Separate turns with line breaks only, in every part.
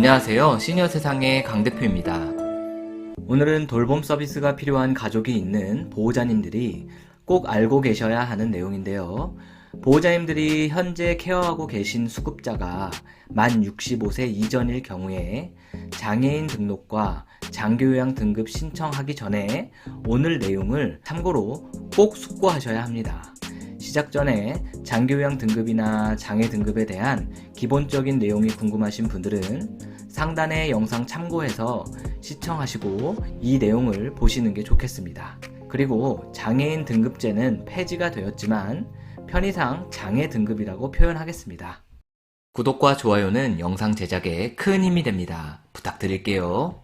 안녕하세요. 시니어 세상의 강 대표입니다. 오늘은 돌봄 서비스가 필요한 가족이 있는 보호자님들이 꼭 알고 계셔야 하는 내용인데요. 보호자님들이 현재 케어하고 계신 수급자가 만 65세 이전일 경우에 장애인 등록과 장교요양 등급 신청하기 전에 오늘 내용을 참고로 꼭 숙고하셔야 합니다. 시작 전에 장교양 등급이나 장애 등급에 대한 기본적인 내용이 궁금하신 분들은 상단의 영상 참고해서 시청하시고 이 내용을 보시는 게 좋겠습니다. 그리고 장애인 등급제는 폐지가 되었지만 편의상 장애 등급이라고 표현하겠습니다. 구독과 좋아요는 영상 제작에 큰 힘이 됩니다. 부탁드릴게요.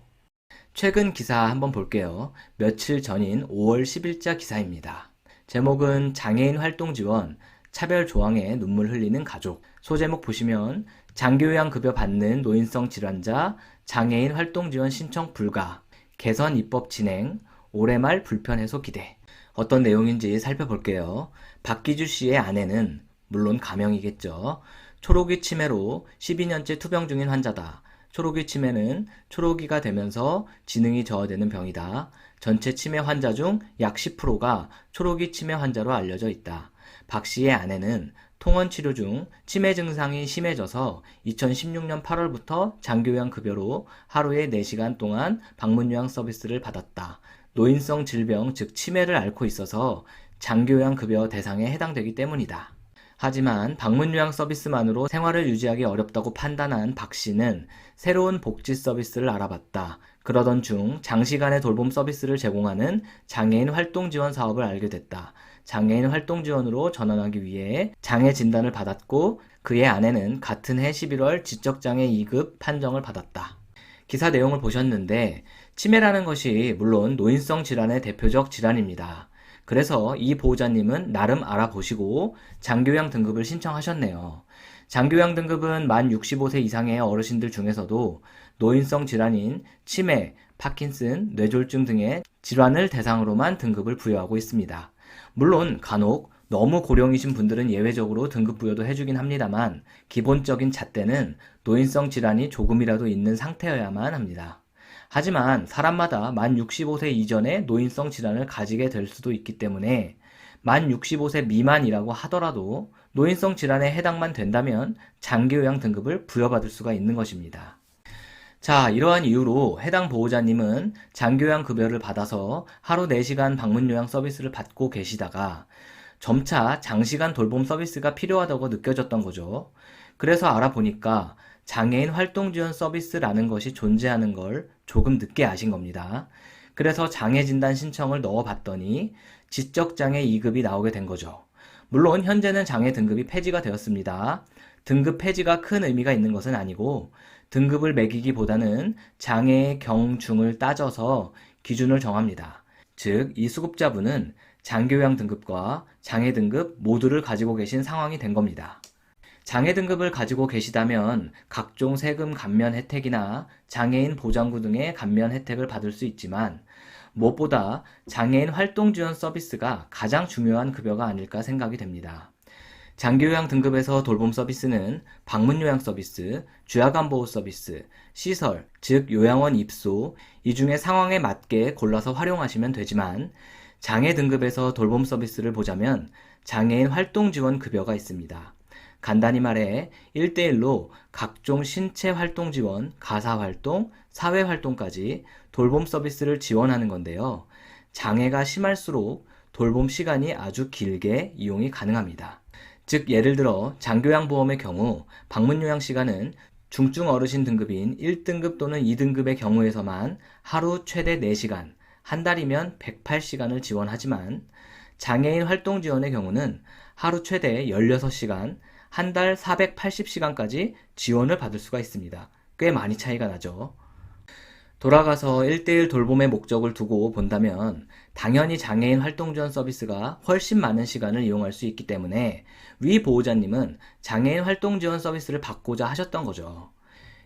최근 기사 한번 볼게요. 며칠 전인 5월 10일자 기사입니다. 제목은 장애인 활동 지원, 차별 조항에 눈물 흘리는 가족. 소제목 보시면 장교양 급여 받는 노인성 질환자, 장애인 활동 지원 신청 불가, 개선 입법 진행, 올해 말 불편 해소 기대. 어떤 내용인지 살펴볼게요. 박기주 씨의 아내는 물론 가명이겠죠. 초록이 치매로 12년째 투병 중인 환자다. 초록이 치매는 초록이가 되면서 지능이 저하되는 병이다. 전체 치매 환자 중 약 10%가 초록이 치매 환자로 알려져 있다. 박 씨의 아내는 통원 치료 중 치매 증상이 심해져서 2016년 8월부터 장교양 급여로 하루에 4시간 동안 방문 요양 서비스를 받았다. 노인성 질병 즉 치매를 앓고 있어서 장교양 급여 대상에 해당되기 때문이다. 하지만 방문 요양 서비스만으로 생활을 유지하기 어렵다고 판단한 박 씨는 새로운 복지 서비스를 알아봤다. 그러던 중 장시간의 돌봄 서비스를 제공하는 장애인 활동 지원 사업을 알게 됐다. 장애인 활동 지원으로 전환하기 위해 장애 진단을 받았고 그의 아내는 같은 해 11월 지적장애 2급 판정을 받았다. 기사 내용을 보셨는데 치매라는 것이 물론 노인성 질환의 대표적 질환입니다. 그래서 이 보호자님은 나름 알아보시고 장교양 등급을 신청하셨네요. 장교양 등급은 만 65세 이상의 어르신들 중에서도 노인성 질환인 치매, 파킨슨, 뇌졸중 등의 질환을 대상으로만 등급을 부여하고 있습니다. 물론 간혹 너무 고령이신 분들은 예외적으로 등급 부여도 해주긴 합니다만 기본적인 잣대는 노인성 질환이 조금이라도 있는 상태여야만 합니다. 하지만 사람마다 만 65세 이전에 노인성 질환을 가지게 될 수도 있기 때문에 만 65세 미만이라고 하더라도 노인성 질환에 해당만 된다면 장기요양 등급을 부여받을 수가 있는 것입니다. 자, 이러한 이유로 해당 보호자님은 장교양 급여를 받아서 하루 4시간 방문 요양 서비스를 받고 계시다가 점차 장시간 돌봄 서비스가 필요하다고 느껴졌던 거죠. 그래서 알아보니까 장애인 활동 지원 서비스라는 것이 존재하는 걸 조금 늦게 아신 겁니다. 그래서 장애 진단 신청을 넣어 봤더니 지적 장애 2급이 나오게 된 거죠. 물론 현재는 장애 등급이 폐지가 되었습니다. 등급 폐지가 큰 의미가 있는 것은 아니고 등급을 매기기보다는 장애의 경중을 따져서 기준을 정합니다. 즉, 이 수급자분은 장교양 등급과 장애 등급 모두를 가지고 계신 상황이 된 겁니다. 장애 등급을 가지고 계시다면 각종 세금 감면 혜택이나 장애인 보장구 등의 감면 혜택을 받을 수 있지만 무엇보다 장애인 활동 지원 서비스가 가장 중요한 급여가 아닐까 생각이 됩니다. 장교양 등급에서 돌봄 서비스는 방문 요양 서비스, 주야간 보호 서비스, 시설, 즉 요양원 입소, 이 중에 상황에 맞게 골라서 활용하시면 되지만 장애 등급에서 돌봄 서비스를 보자면 장애인 활동 지원 급여가 있습니다. 간단히 말해 1대1로 각종 신체 활동 지원, 가사 활동, 사회 활동까지 돌봄 서비스를 지원하는 건데요. 장애가 심할수록 돌봄 시간이 아주 길게 이용이 가능합니다. 즉 예를 들어 장교양 보험의 경우 방문 요양 시간은 중증 어르신 등급인 1등급 또는 2등급의 경우에서만 하루 최대 4시간, 한 달이면 108시간을 지원하지만 장애인 활동 지원의 경우는 하루 최대 16시간, 한 달 480시간까지 지원을 받을 수가 있습니다. 꽤 많이 차이가 나죠. 돌아가서 1대1 돌봄의 목적을 두고 본다면 당연히 장애인 활동 지원 서비스가 훨씬 많은 시간을 이용할 수 있기 때문에 위 보호자님은 장애인 활동 지원 서비스를 받고자 하셨던 거죠.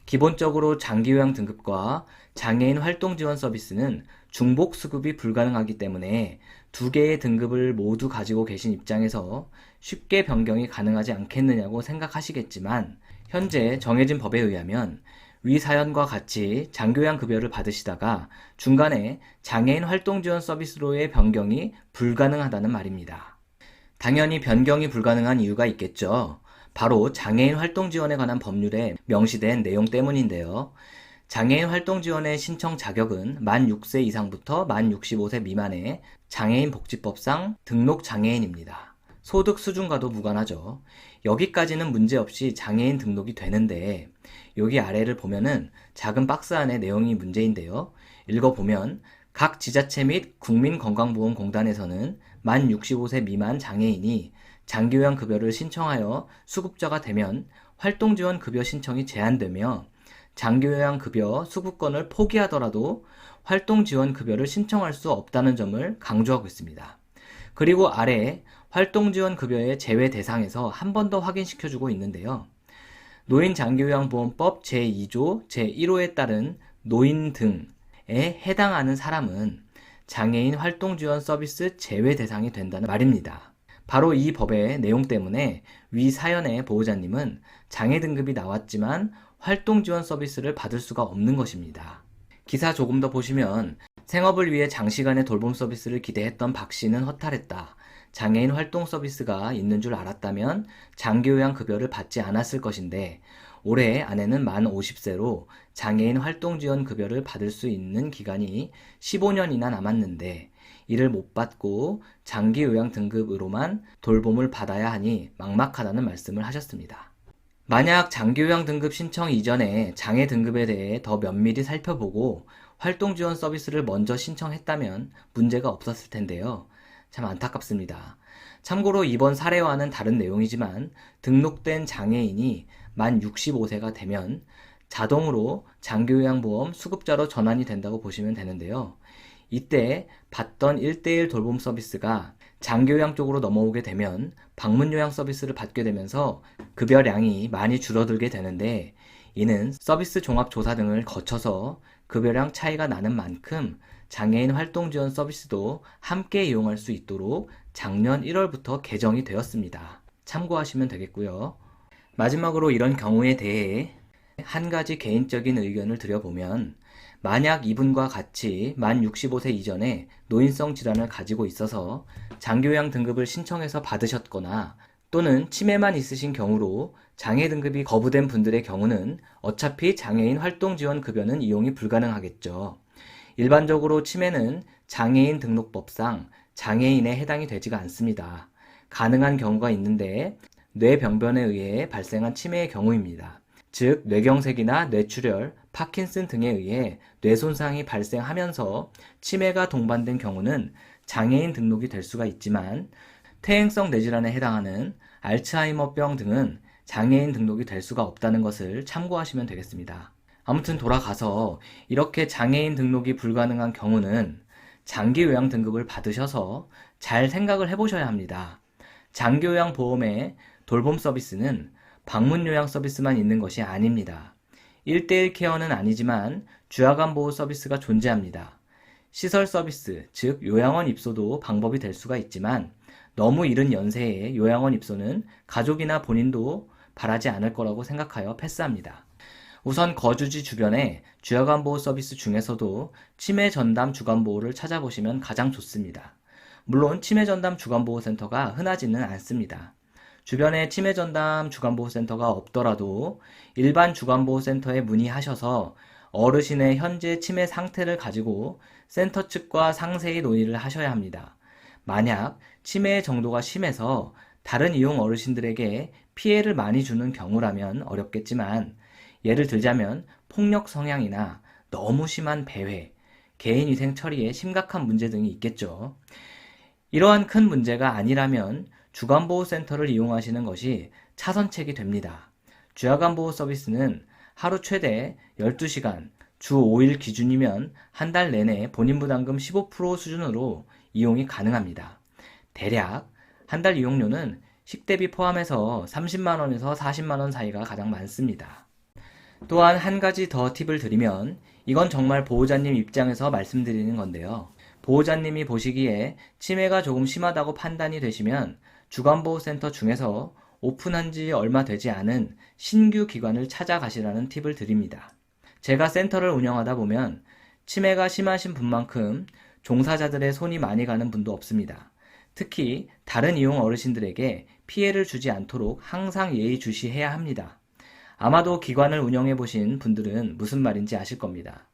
기본적으로 장기요양 등급과 장애인 활동 지원 서비스는 중복 수급이 불가능하기 때문에 두 개의 등급을 모두 가지고 계신 입장에서 쉽게 변경이 가능하지 않겠느냐고 생각하시겠지만 현재 정해진 법에 의하면 위 사연과 같이 장교양 급여를 받으시다가 중간에 장애인 활동 지원 서비스로의 변경이 불가능하다는 말입니다. 당연히 변경이 불가능한 이유가 있겠죠. 바로 장애인 활동 지원에 관한 법률에 명시된 내용 때문인데요. 장애인 활동 지원의 신청 자격은 만 6세 이상부터 만 65세 미만의 장애인 복지법상 등록 장애인입니다. 소득 수준과도 무관하죠. 여기까지는 문제없이 장애인 등록이 되는데 여기 아래를 보면은 작은 박스 안에 내용이 문제인데요. 읽어보면 각 지자체 및 국민건강보험공단에서는 만 65세 미만 장애인이 장교양 급여를 신청하여 수급자가 되면 활동지원 급여 신청이 제한되며 장교양 급여 수급권을 포기하더라도 활동지원 급여를 신청할 수 없다는 점을 강조하고 있습니다. 그리고 아래 활동지원 급여의 제외 대상에서 한 번 더 확인시켜주고 있는데요. 노인장교양보험법 제2조 제1호에 따른 노인 등에 해당하는 사람은 장애인 활동지원 서비스 제외 대상이 된다는 말입니다. 바로 이 법의 내용 때문에 위 사연의 보호자님은 장애 등급이 나왔지만 활동 지원 서비스를 받을 수가 없는 것입니다. 기사 조금 더 보시면 생업을 위해 장시간의 돌봄 서비스를 기대했던 박 씨는 허탈했다. 장애인 활동 서비스가 있는 줄 알았다면 장기요양 급여를 받지 않았을 것인데 올해 아내는 만 50세로 장애인 활동 지원 급여를 받을 수 있는 기간이 15년이나 남았는데 이를 못 받고 장기 요양 등급으로만 돌봄을 받아야 하니 막막하다는 말씀을 하셨습니다. 만약 장기 요양 등급 신청 이전에 장애 등급에 대해 더 면밀히 살펴보고 활동 지원 서비스를 먼저 신청했다면 문제가 없었을 텐데요. 참 안타깝습니다. 참고로 이번 사례와는 다른 내용이지만 등록된 장애인이 만 65세가 되면 자동으로 장교요양보험 수급자로 전환이 된다고 보시면 되는데요. 이때 받던 1대1 돌봄 서비스가 장교양 쪽으로 넘어오게 되면 방문 요양 서비스를 받게 되면서 급여량이 많이 줄어들게 되는데 이는 서비스 종합 조사 등을 거쳐서 급여량 차이가 나는 만큼 장애인 활동 지원 서비스도 함께 이용할 수 있도록 작년 1월부터 개정이 되었습니다. 참고하시면 되겠고요. 마지막으로 이런 경우에 대해 한 가지 개인적인 의견을 드려보면 만약 이분과 같이 만 65세 이전에 노인성 질환을 가지고 있어서 장교양 등급을 신청해서 받으셨거나 또는 치매만 있으신 경우로 장애 등급이 거부된 분들의 경우는 어차피 장애인 활동 지원 급여는 이용이 불가능하겠죠. 일반적으로 치매는 장애인 등록법상 장애인에 해당이 되지가 않습니다. 가능한 경우가 있는데 뇌병변에 의해 발생한 치매의 경우입니다. 즉, 뇌경색이나 뇌출혈, 파킨슨 등에 의해 뇌손상이 발생하면서 치매가 동반된 경우는 장애인 등록이 될 수가 있지만 퇴행성 뇌질환에 해당하는 알츠하이머병 등은 장애인 등록이 될 수가 없다는 것을 참고하시면 되겠습니다. 아무튼 돌아가서 이렇게 장애인 등록이 불가능한 경우는 장기 요양 등급을 받으셔서 잘 생각을 해보셔야 합니다. 장기 요양 보험의 돌봄 서비스는 방문 요양 서비스만 있는 것이 아닙니다. 1대1 케어는 아니지만 주야간 보호 서비스가 존재합니다. 시설 서비스, 즉 요양원 입소도 방법이 될 수가 있지만 너무 이른 연세에 요양원 입소는 가족이나 본인도 바라지 않을 거라고 생각하여 패스합니다. 우선 거주지 주변에 주야간 보호 서비스 중에서도 치매 전담 주간 보호를 찾아보시면 가장 좋습니다. 물론 치매 전담 주간 보호 센터가 흔하지는 않습니다. 주변에 치매 전담 주간 보호 센터가 없더라도 일반 주간 보호 센터에 문의하셔서 어르신의 현재 치매 상태를 가지고 센터 측과 상세히 논의를 하셔야 합니다. 만약 치매의 정도가 심해서 다른 이용 어르신들에게 피해를 많이 주는 경우라면 어렵겠지만 예를 들자면 폭력 성향이나 너무 심한 배회, 개인위생 처리에 심각한 문제 등이 있겠죠. 이러한 큰 문제가 아니라면 주간보호센터를 이용하시는 것이 차선책이 됩니다. 주야간보호 서비스는 하루 최대 12시간, 주 5일 기준이면 한 달 내내 본인 부담금 15% 수준으로 이용이 가능합니다. 대략 한 달 이용료는 식대비 포함해서 30만원에서 40만원 사이가 가장 많습니다. 또한 한 가지 더 팁을 드리면 이건 정말 보호자님 입장에서 말씀드리는 건데요. 보호자님이 보시기에 치매가 조금 심하다고 판단이 되시면 주간보호센터 중에서 오픈한 지 얼마 되지 않은 신규 기관을 찾아가시라는 팁을 드립니다. 제가 센터를 운영하다 보면 치매가 심하신 분만큼 종사자들의 손이 많이 가는 분도 없습니다. 특히 다른 이용 어르신들에게 피해를 주지 않도록 항상 예의주시해야 합니다. 아마도 기관을 운영해 보신 분들은 무슨 말인지 아실 겁니다.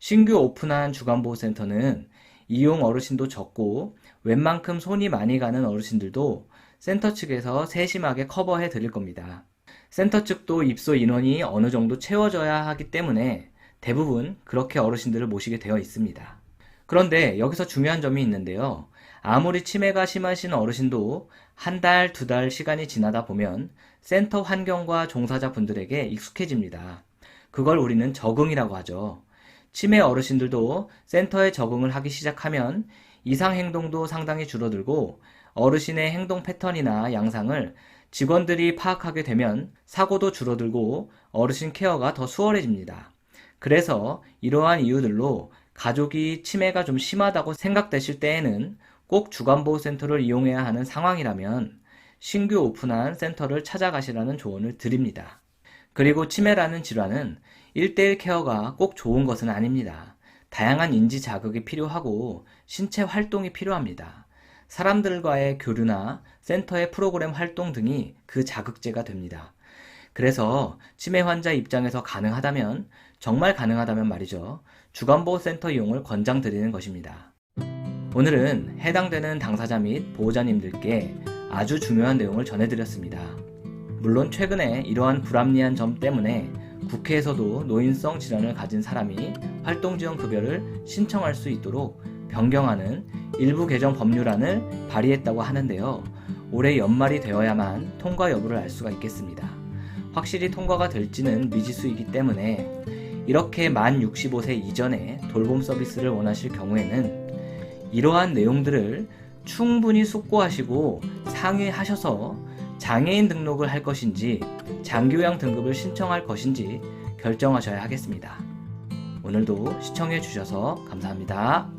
신규 오픈한 주간보호센터는 이용 어르신도 적고 웬만큼 손이 많이 가는 어르신들도 센터 측에서 세심하게 커버해 드릴 겁니다. 센터 측도 입소 인원이 어느 정도 채워져야 하기 때문에 대부분 그렇게 어르신들을 모시게 되어 있습니다. 그런데 여기서 중요한 점이 있는데요. 아무리 치매가 심하신 어르신도 한 달, 두 달 시간이 지나다 보면 센터 환경과 종사자 분들에게 익숙해집니다. 그걸 우리는 적응이라고 하죠. 치매 어르신들도 센터에 적응을 하기 시작하면 이상 행동도 상당히 줄어들고 어르신의 행동 패턴이나 양상을 직원들이 파악하게 되면 사고도 줄어들고 어르신 케어가 더 수월해집니다. 그래서 이러한 이유들로 가족이 치매가 좀 심하다고 생각되실 때에는 꼭 주간보호센터를 이용해야 하는 상황이라면 신규 오픈한 센터를 찾아가시라는 조언을 드립니다. 그리고 치매라는 질환은 1대1 케어가 꼭 좋은 것은 아닙니다. 다양한 인지 자극이 필요하고 신체 활동이 필요합니다. 사람들과의 교류나 센터의 프로그램 활동 등이 그 자극제가 됩니다. 그래서 치매 환자 입장에서 가능하다면, 정말 가능하다면 말이죠. 주간보호센터 이용을 권장드리는 것입니다. 오늘은 해당되는 당사자 및 보호자님들께 아주 중요한 내용을 전해드렸습니다. 물론 최근에 이러한 불합리한 점 때문에 국회에서도 노인성 질환을 가진 사람이 활동지원 급여를 신청할 수 있도록 변경하는 일부 개정 법률안을 발의했다고 하는데요. 올해 연말이 되어야만 통과 여부를 알 수가 있겠습니다. 확실히 통과가 될지는 미지수이기 때문에 이렇게 만 65세 이전에 돌봄 서비스를 원하실 경우에는 이러한 내용들을 충분히 숙고하시고 상의하셔서 장애인 등록을 할 것인지 장교양 등급을 신청할 것인지 결정하셔야 하겠습니다. 오늘도 시청해 주셔서 감사합니다.